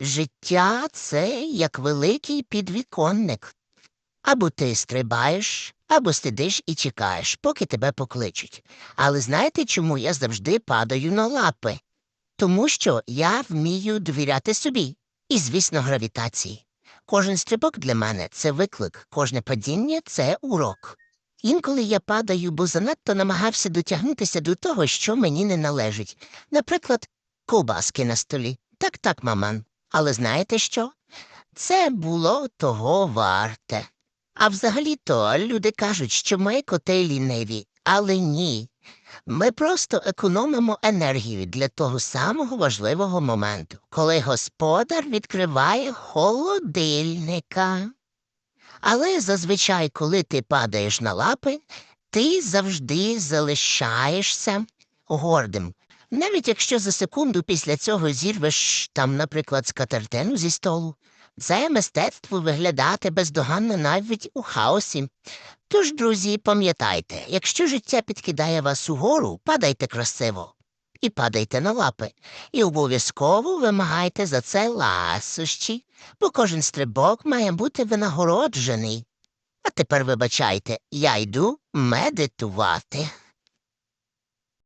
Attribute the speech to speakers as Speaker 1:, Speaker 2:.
Speaker 1: Життя це як великий підвіконник. Або ти стрибаєш, або сидиш і чекаєш, поки тебе покличуть. Але знаєте, чому я завжди падаю на лапи? Тому що я вмію довіряти собі і, звісно, гравітації. Кожен стрибок для мене це виклик, кожне падіння це урок. Інколи я падаю, бо занадто намагався дотягнутися до того, що мені не належить. Наприклад, ковбаски на столі. Так, так, маман. Але знаєте що? Це було того варте. А взагалі-то люди кажуть, що ми коти ліниві, але ні. Ми просто економимо енергію для того самого важливого моменту, коли господар відкриває холодильника. Але зазвичай, коли ти падаєш на лапи, ти завжди залишаєшся гордим. Навіть якщо за секунду після цього зірвеш там, наприклад, скатертину зі столу, це мистецтво виглядати бездоганно навіть у хаосі. Тож, друзі, пам'ятайте, якщо життя підкидає вас угору, падайте красиво і падайте на лапи. І обов'язково вимагайте за це ласощі, бо кожен стрибок має бути винагороджений. А тепер вибачайте, я йду медитувати.